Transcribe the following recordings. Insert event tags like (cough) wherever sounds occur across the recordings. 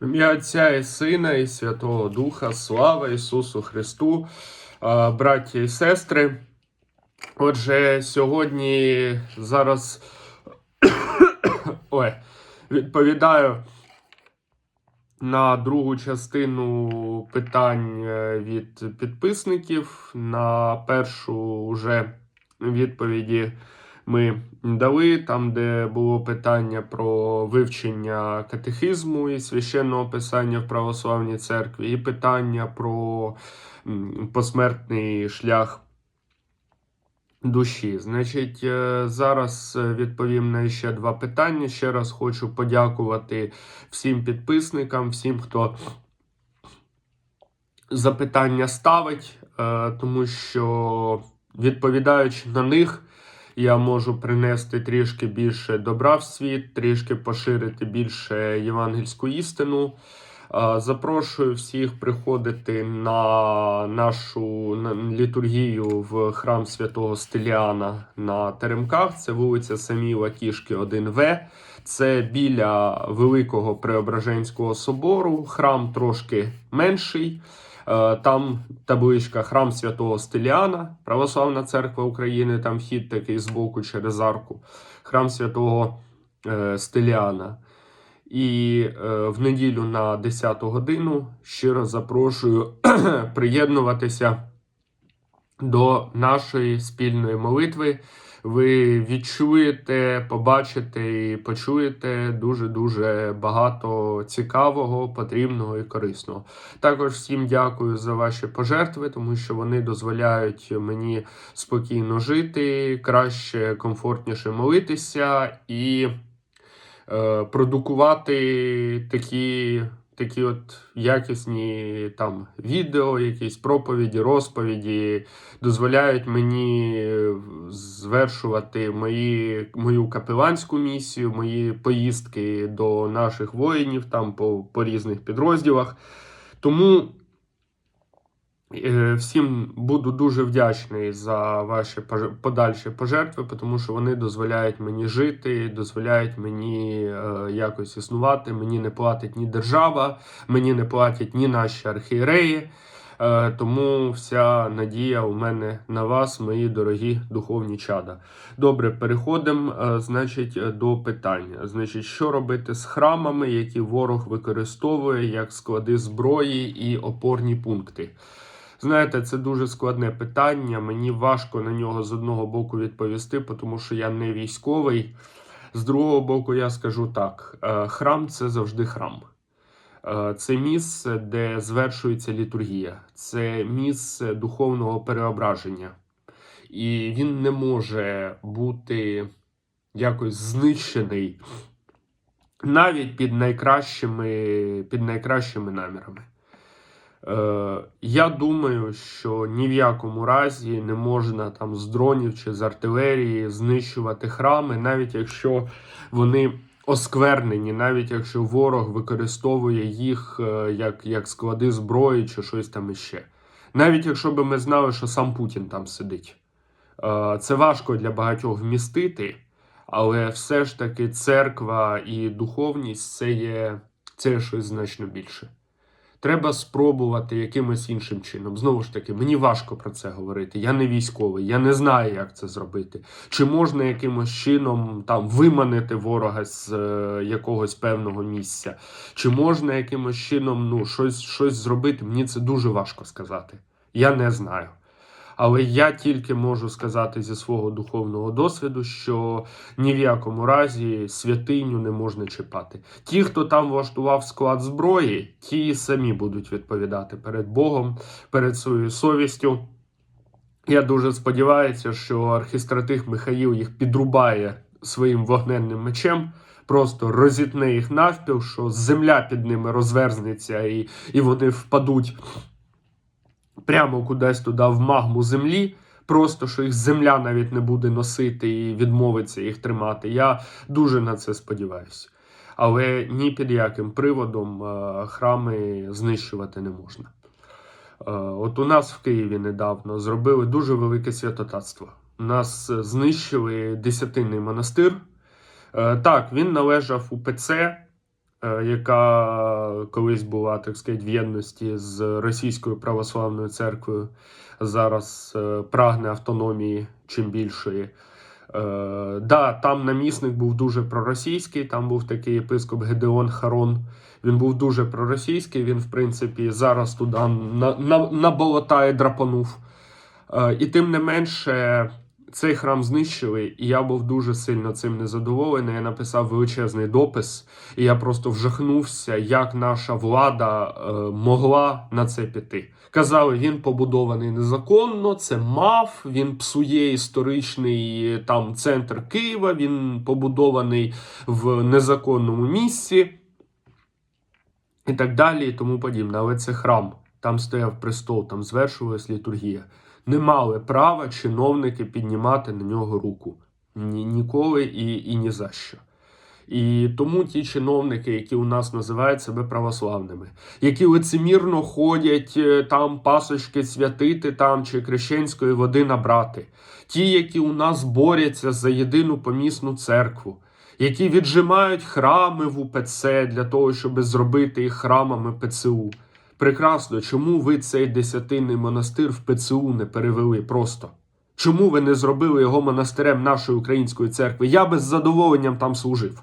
В ім'я Отця і Сина, і Святого Духа, слава Ісусу Христу, А, браття і сестри. Отже, сьогодні зараз (coughs) ой, відповідаю на другу частину питань е, від підписників. На першу вже відповіді ми дали, там, де було питання про вивчення катехизму і священного писання в православній церкві, і питання про посмертний шлях душі. Значить, е, зараз е, відповім на ще два питання. Ще раз хочу подякувати всім підписникам, всім, хто запитання ставить, е, тому що відповідаючи на них, я можу принести трішки більше добра в світ, трішки поширити більше євангельську істину. Запрошую всіх приходити на нашу літургію в храм святого Стиліана на Теремках. Це вулиця Саміла Кішки, 1В. Це біля Великого Преображенського собору. Храм трошки менший. Е, Там табличка Храм Святого Стиліана, Православна Церква України. Там вхід такий збоку через арку. Храм Святого е, Стиліана. І е, в неділю на 10 годину щиро запрошую (clears throat) приєднуватися до нашої спільної молитви. Ви відчуєте, побачите і почуєте дуже-дуже багато цікавого, потрібного і корисного. Також всім дякую за ваші пожертви, тому що вони дозволяють мені спокійно жити, краще, комфортніше молитися і е, продукувати такі, такі от якісні там відео, якісь проповіді, розповіді, дозволяють мені е, звершувати мої, мою капеланську місію, мої поїздки до наших воїнів там по, по різних підрозділах. Тому Всім буду дуже вдячний за ваші подальші пожертви, тому що вони дозволяють мені жити, дозволяють мені е, якось існувати. Мені не платить ні держава, мені не платять ні наші архієреї. Е, Тому вся надія у мене на вас, мої дорогі духовні чада. Добре, переходимо, е, значить, е, до питання. Значить, що робити з храмами, які ворог використовує як склади зброї і опорні пункти? Знаєте, це дуже складне питання. Мені важко на нього з одного боку відповісти, тому що я не військовий. З другого боку, я скажу так: е, храм це завжди храм. Е, Це місце, де звершується літургія, це місце духовного переображення. І він не може бути якось знищений навіть під найкращими, під найкращими намірами. Е, я думаю, що ні в якому разі не можна там з дронів чи з артилерії знищувати храми, навіть якщо вони осквернені, навіть якщо ворог використовує їх е, як, як склади зброї чи щось там іще. Навіть якщо би ми знали, що сам Путін там сидить. Е, Це важко для багатьох вмістити, але все ж таки церква і духовність це є, це є щось значно більше. Треба спробувати якимось іншим чином. Знову ж таки, мені важко про це говорити. Я не військовий, я не знаю, як це зробити. Чи можна якимось чином там виманити ворога з е, якогось певного місця, чи можна якимось чином ну, щось, щось зробити? Мені це дуже важко сказати. Я не знаю. Але я тільки можу сказати зі свого духовного досвіду, що ні в якому разі святиню не можна чіпати. Ті, хто там влаштував склад зброї, ті самі будуть відповідати перед Богом, перед своєю совістю. Я дуже сподіваюся, що архістратих Михаїл їх підрубає своїм вогненним мечем. Просто розітне їх навпіл, що земля під ними розверзнеться, і, і вони впадуть прямо кудись туди в магму землі. Просто що їх земля навіть не буде носити і відмовиться їх тримати. Я дуже на це сподіваюся. Але ні під яким приводом е, храми знищувати не можна. Е, От у нас в Києві недавно зробили дуже велике святотатство. У нас е, знищили десятинний монастир. Так, він належав УПЦ, яка колись була, так сказати, в єдності з Російською православною церквою, зараз е, прагне автономії чим більшої. Е, да, там намісник був дуже проросійський, там був такий єпископ Гедеон Харон. Він був дуже проросійський. Він, в принципі, зараз туди на, на, на болота і драпанув. Е, і тим не менше, цей храм знищили, і я був дуже сильно цим незадоволений. Я написав величезний допис, і я просто вжахнувся, як наша влада е, могла на це піти. Казали, він побудований незаконно, це мав, він псує історичний там центр Києва, він побудований в незаконному місці і так далі, і тому подібне. Але це храм, там стояв престол, там звершувалась літургія. Не мали права чиновники піднімати на нього руку. Ні, ніколи і, і ні за що. І тому ті чиновники, які у нас називають себе православними, які лицемірно ходять е, там пасочки святити там чи крещенської води набрати, ті, які у нас борються за єдину помісну церкву, які віджимають храми в УПЦ для того, щоб зробити їх храмами ПЦУ. Прекрасно, чому ви цей десятинний монастир в ПЦУ не перевели просто? Чому ви не зробили його монастирем нашої української церкви? Я би з задоволенням там служив.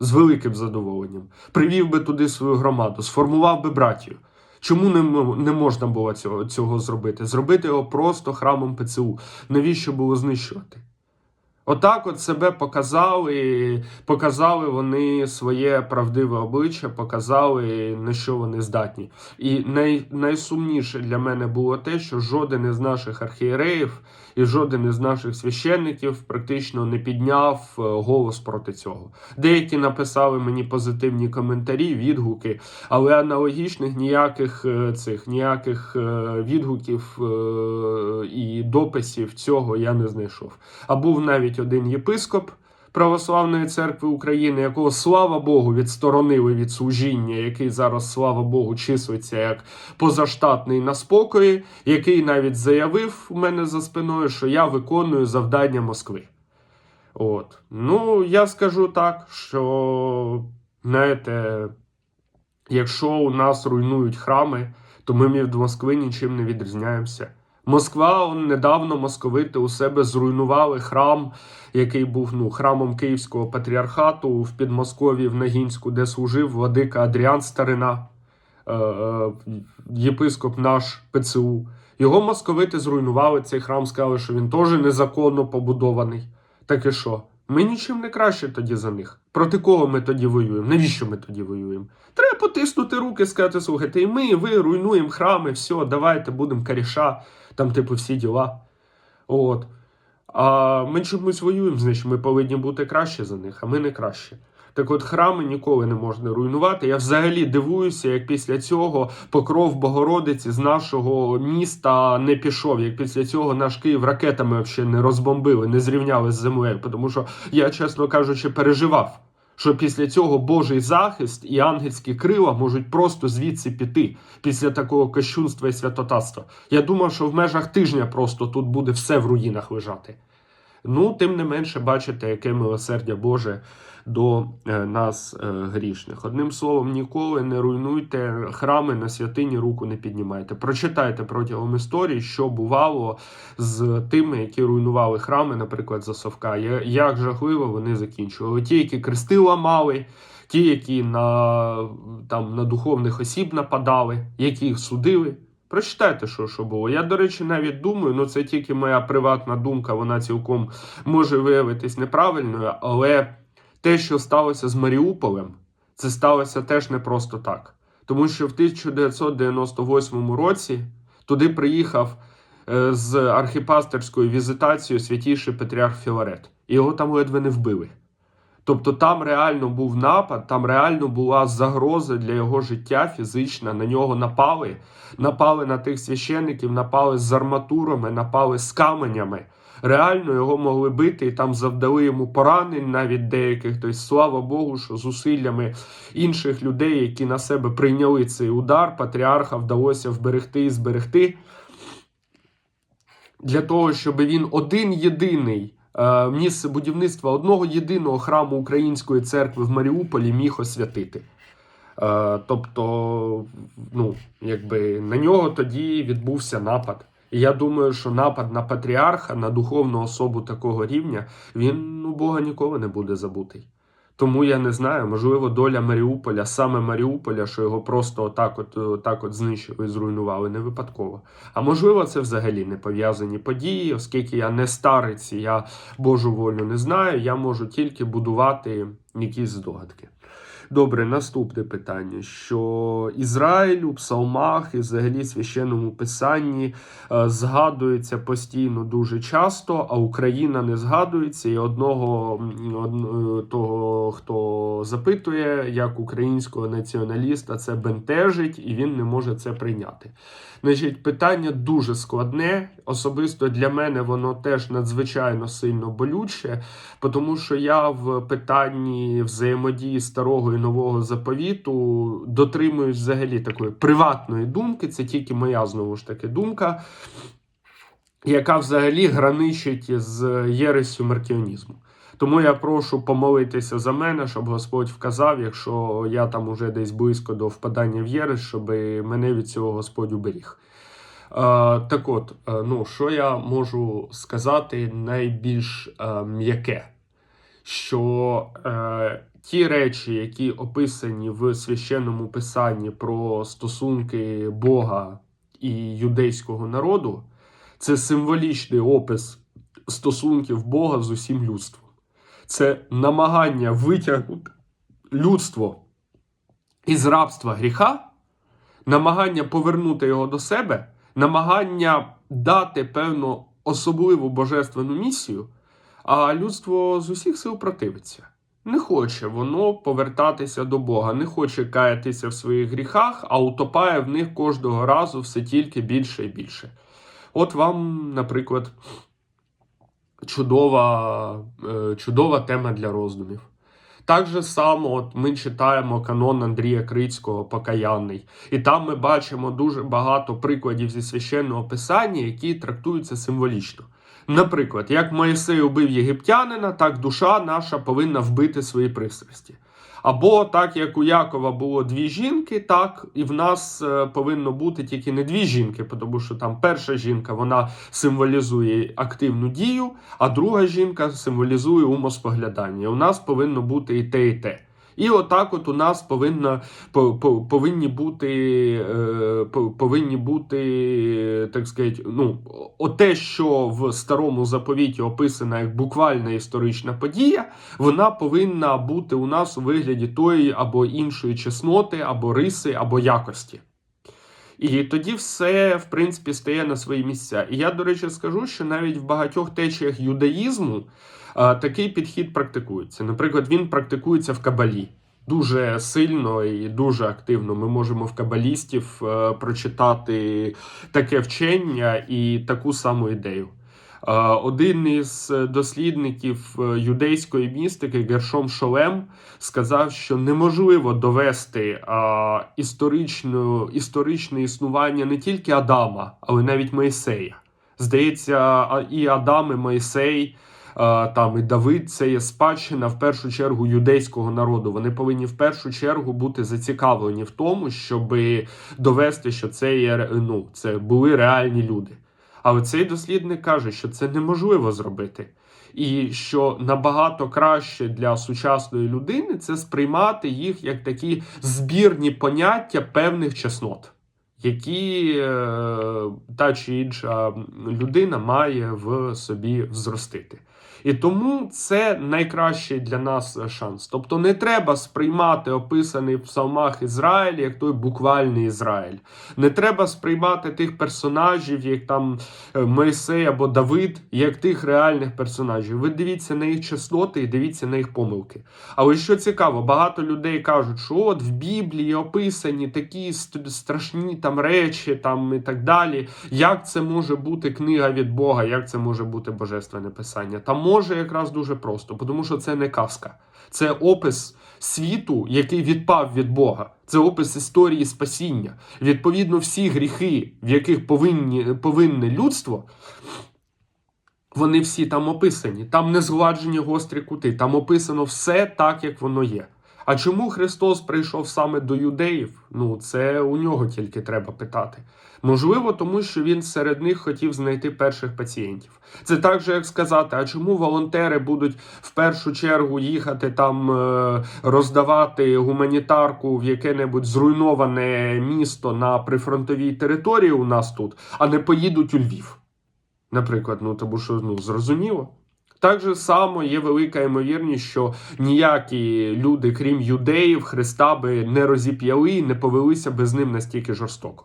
З великим задоволенням. Привів би туди свою громаду, сформував би братію. Чому не, не можна було цього, цього зробити? Зробити його просто храмом ПЦУ. Навіщо було знищувати? Отак от себе показали, показали вони своє правдиве обличчя, показали, на що вони здатні. І най, найсумніше для мене було те, що жоден із наших архієреїв і жоден із наших священників практично не підняв е, голос проти цього. Деякі написали мені позитивні коментарі, відгуки, але аналогічних ніяких е, цих ніяких е, відгуків і дописів цього я не знайшов. А був навіть один єпископ Православної церкви України, якого слава Богу відсторонили від служіння, який зараз, слава Богу, числиться як позаштатний на спокої, який навіть заявив у мене за спиною, що я виконую завдання Москви. От. Ну, я скажу так, що, знаєте, якщо у нас руйнують храми, то ми від Москви нічим не відрізняємося. Москва он, недавно московити у себе зруйнували храм, який був ну, храмом Київського патріархату в Підмосков'ї в Нагінську, де служив владика Адріан Старина, е, е, єпископ наш ПЦУ. Його московити зруйнували цей храм, сказали, що він теж незаконно побудований. Так і що? Ми нічим не краще тоді за них. Проти кого ми тоді воюємо? Навіщо ми тоді воюємо? Треба потиснути руки, сказати, слухайте, і ми, і ви руйнуємо храми, все, давайте будемо коріша, там, типу, всі діла. От. А ми чомусь воюємо, значить ми повинні бути краще за них, а ми не краще. Так от храми ніколи не можна руйнувати. Я взагалі дивуюся, як після цього покров Богородиці з нашого міста не пішов. Як після цього наш Київ ракетами взагалі не розбомбили, не зрівняли з землею. Тому що я, чесно кажучи, переживав, що після цього Божий захист і ангельські крила можуть просто звідси піти після такого кощунства і святотатства. Я думав, що в межах тижня просто тут буде все в руїнах лежати. Ну, тим не менше, бачите, яке милосердя Боже до е, нас е, грішних. Одним словом, ніколи не руйнуйте храми на святині, руку не піднімайте. Прочитайте протягом історії, що бувало з тими, які руйнували храми, наприклад, за Совка. Як жахливо вони закінчували. Ті, які крести ламали, ті, які на, там, на духовних осіб нападали, які їх судили. Прочитайте, що, що було. Я, до речі, навіть думаю, ну це тільки моя приватна думка, вона цілком може виявитись неправильною, але те, що сталося з Маріуполем, це сталося теж не просто так. Тому що в 1998 році туди приїхав е, з архіпастерською візитацією святіший Патріарх Філарет. Його там ледве не вбили. Тобто там реально був напад, там реально була загроза для його життя фізична. На нього напали, напали на тих священиків, напали з арматурами, напали з каменями. Реально його могли бити і там завдали йому поранень, навіть деяких. Тобто, слава Богу, що зусиллями інших людей, які на себе прийняли цей удар, патріарха вдалося вберегти і зберегти. Для того, щоб він один єдиний е, місце будівництва одного єдиного храму Української церкви в Маріуполі міг освятити. Е, тобто, ну, якби на нього тоді відбувся напад. І я думаю, що напад на патріарха, на духовну особу такого рівня, він у Бога ніколи не буде забутий. Тому я не знаю, можливо, доля Маріуполя, саме Маріуполя, що його просто отак от, отак от знищили зруйнували, не випадково. А можливо, це взагалі не пов'язані події, оскільки я не старець, я Божу волю не знаю, я можу тільки будувати якісь здогадки. Добре, наступне питання: що Ізраїль у псалмах і взагалі священному писанні е, згадується постійно дуже часто, а Україна не згадується. І одного е, того, хто запитує, як українського націоналіста це бентежить, і він не може це прийняти. Значить, питання дуже складне. Особисто для мене воно теж надзвичайно сильно болюче, тому що я в питанні взаємодії старого і нового заповіту дотримуюсь взагалі такої приватної думки. Це тільки моя знову ж таки думка, яка взагалі граничить з єресю маркіонізму. Тому я прошу помолитися за мене, щоб Господь вказав, якщо я там уже десь близько до впадання в єресь, щоб мене від цього Господь уберіг. Е, так от, е, ну що я можу сказати найбільш е, м'яке, що е, ті речі, які описані в священному писанні про стосунки Бога і юдейського народу, це символічний опис стосунків Бога з усім людством. Це намагання витягнути людство із рабства гріха, намагання повернути його до себе, намагання дати певну особливу божественну місію, а людство з усіх сил противиться. Не хоче воно повертатися до Бога, не хоче каятися в своїх гріхах, а утопає в них кожного разу все тільки більше і більше. От вам, наприклад, чудова, е, чудова тема для роздумів. Так же само от ми читаємо канон Андрія Крицького Покаянний, і там ми бачимо дуже багато прикладів зі священного писання, які трактуються символічно. Наприклад, як Моїсей убив єгиптянина, так душа наша повинна вбити свої пристрасті. Або так як у Якова було дві жінки, так і в нас е, повинно бути тільки не дві жінки, тому що там перша жінка вона символізує активну дію, а друга жінка символізує умоспоглядання. У нас повинно бути і те, і те. І отак, от у нас повинна по- по- повинні бути, е, повинні бути, так сказати, ну, оте, що в старому заповіті описано як буквальна історична подія, вона повинна бути у нас у вигляді тої або іншої чесноти, або риси, або якості. І тоді все, в принципі, стає на свої місця. І я, до речі, скажу, що навіть в багатьох течіях юдаїзму такий підхід практикується. Наприклад, він практикується в Кабалі. Дуже сильно і дуже активно ми можемо в кабалістів е, прочитати таке вчення і таку саму ідею. Е, Один із дослідників е, юдейської містики Гершом Шолем сказав, що неможливо довести історичну, історичне існування не тільки Адама, але навіть Моїсея. Здається, і Адам, і Моїсей, там і Давид це є спадщина в першу чергу юдейського народу. Вони повинні в першу чергу бути зацікавлені в тому, щоб довести, що це є ну, це були реальні люди. Але цей дослідник каже, що це неможливо зробити. І що набагато краще для сучасної людини це сприймати їх як такі збірні поняття певних чеснот, які е, та чи інша людина має в собі взростити. І тому це найкращий для нас шанс. Тобто не треба сприймати описаний в псалмах Ізраїль як той буквальний Ізраїль. Не треба сприймати тих персонажів, як там е, Мойсей або Давид, як тих реальних персонажів. Ви дивіться на їх чесноти і дивіться на їх помилки. Але що цікаво, багато людей кажуть, що от в Біблії описані такі страшні там речі, там і так далі. Як це може бути книга від Бога, як це може бути божественне писання? Та може якраз дуже просто, тому що це не казка. Це опис світу, який відпав від Бога. Це опис історії спасіння. Відповідно, всі гріхи, в яких повинні, повинне людство, вони всі там описані. Там не згладжені гострі кути, там описано все так, як воно є. А чому Христос прийшов саме до юдеїв? Ну, це у нього тільки треба питати. Можливо, тому що він серед них хотів знайти перших пацієнтів. Це так же, як сказати, а чому волонтери будуть в першу чергу їхати там е, роздавати гуманітарку в яке-небудь зруйноване місто на прифронтовій території у нас тут, а не поїдуть у Львів? Наприклад, ну тому що ну зрозуміло. Так же само є велика ймовірність, що ніякі люди, крім юдеїв, Христа би не розіп'яли і не повелися би з ним настільки жорстоко.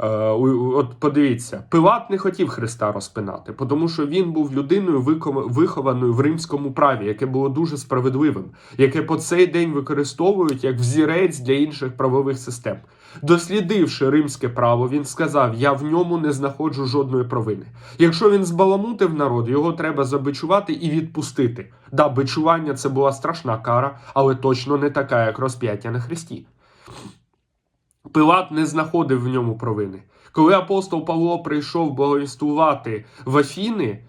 Е, От подивіться, Пилат не хотів Христа розпинати, тому що він був людиною вихованою в римському праві, яке було дуже справедливим, яке по цей день використовують як взірець для інших правових систем. Дослідивши римське право, він сказав: Я в ньому не знаходжу жодної провини. Якщо він збаламутив народ, його треба забичувати і відпустити. Да, бичування це була страшна кара, але точно не така, як розп'яття на хресті. Пилат не знаходив в ньому провини. Коли апостол Павло прийшов благовістувати в Афіни,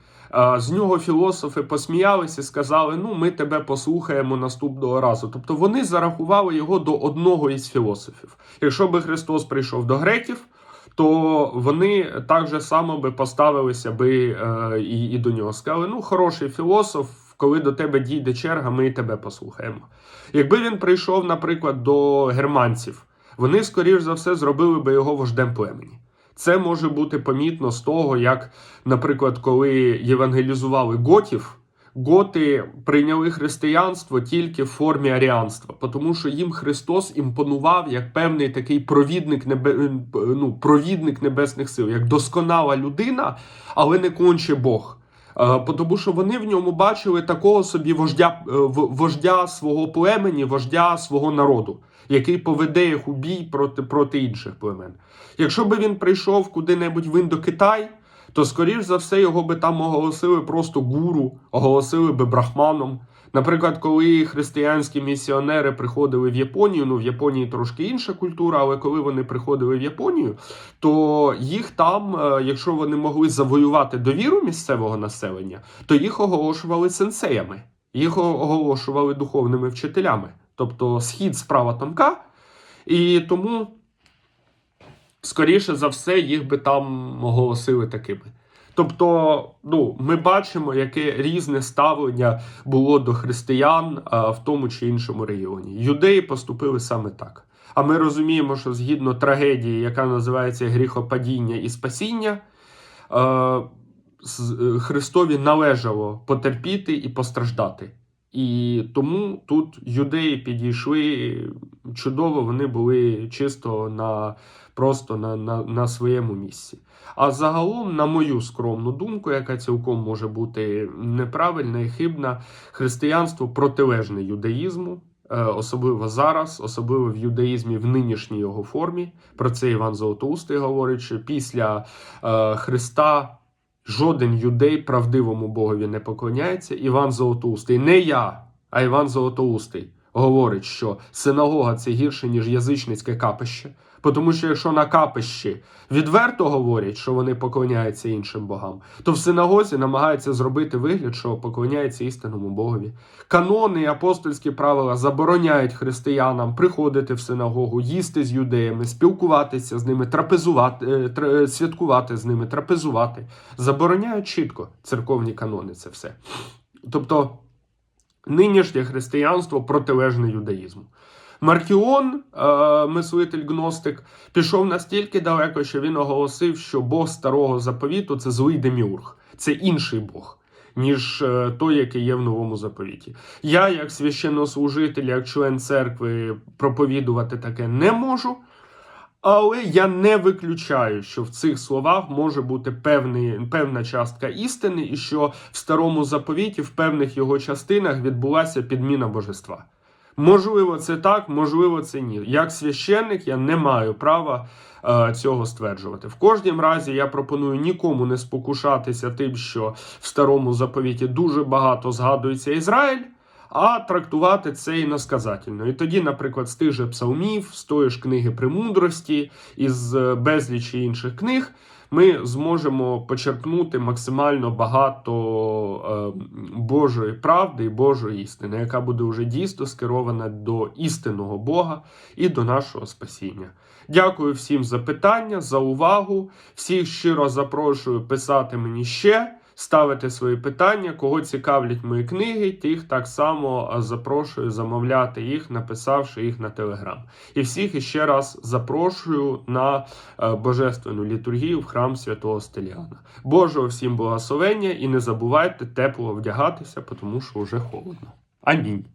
з нього філософи посміялися і сказали: Ну, ми тебе послухаємо наступного разу. Тобто вони зарахували його до одного із філософів. Якщо би Христос прийшов до греків, то вони так же само би поставилися би е, і, і до нього. Сказали: ну, хороший філософ, коли до тебе дійде черга, ми тебе послухаємо. Якби він прийшов, наприклад, до германців, вони, скоріш за все, зробили би його вождем племені. Це може бути помітно з того, як, наприклад, коли євангелізували готів, готи прийняли християнство тільки в формі аріанства, тому що їм Христос імпонував як певний такий провідник, небе, ну, провідник небесних сил, як досконала людина, але не конче Бог. Е, Тому що вони в ньому бачили такого собі вождя, е, вождя свого племені, вождя свого народу, який поведе їх у бій проти, проти інших племен. Якщо би він прийшов куди-небудь в Індокитай, то, скоріш за все, його би там оголосили просто гуру, оголосили би брахманом. Наприклад, коли християнські місіонери приходили в Японію, ну в Японії трошки інша культура, але коли вони приходили в Японію, то їх там, е, якщо вони могли завоювати довіру місцевого населення, то їх оголошували сенсеями, їх оголошували духовними вчителями. Тобто схід справа тонка, і тому, скоріше за все, їх би там оголосили такими. Тобто, ну, ми бачимо, яке різне ставлення було до християн а, в тому чи іншому регіоні. Юдеї поступили саме так. А ми розуміємо, що згідно трагедії, яка називається гріхопадіння і спасіння, а, е, Христові належало потерпіти і постраждати. І тому тут юдеї підійшли чудово, вони були чисто на просто на, на, на своєму місці. А загалом, на мою скромну думку, яка цілком може бути неправильна і хибна, християнство протилежне юдаїзму, е, особливо зараз, особливо в юдаїзмі в нинішній його формі. Про це Іван Золотоустий говорить, що після е, Христа. Жоден юдей правдивому Богові не поклоняється. Іван Золотоустий, не я, а Іван Золотоустий говорить, що синагога це гірше, ніж язичницьке капище. Тому що якщо на капищі відверто говорять, що вони поклоняються іншим богам, то в синагозі намагаються зробити вигляд, що поклоняються істинному Богові. Канони і апостольські правила забороняють християнам приходити в синагогу, їсти з юдеями, спілкуватися з ними, трапезувати, е, святкувати з ними, трапезувати. Забороняють чітко церковні канони це все. Тобто нинішнє християнство протилежне юдаїзму. Маркіон, е, мислитель гностик, пішов настільки далеко, що він оголосив, що Бог старого заповіту це злий деміург, це інший Бог, ніж е, той, який є в новому заповіті. Я, як священнослужитель, як член церкви, проповідувати таке не можу. Але я не виключаю, що в цих словах може бути певний, певна частка істини, і що в старому заповіті в певних його частинах відбулася підміна божества. Можливо, це так, можливо, це ні. Як священник я не маю права е, цього стверджувати. В кожнім разі я пропоную нікому не спокушатися тим, що в старому заповіті дуже багато згадується Ізраїль. А трактувати це іносказательно. І тоді, наприклад, з тих же псалмів, з тої ж книги премудрості, із е, безлічі інших книг, ми зможемо почерпнути максимально багато е, Божої правди і Божої істини, яка буде вже дійсно скерована до істинного Бога і до нашого спасіння. Дякую всім за питання, за увагу. Всіх щиро запрошую писати мені ще, ставити свої питання. Кого цікавлять мої книги, тих так само запрошую замовляти їх, написавши їх на телеграм. І всіх іще раз запрошую на е, божественну літургію в храм святого Стеліана. Божого всім благословення і не забувайте тепло вдягатися, тому що вже холодно. Амінь.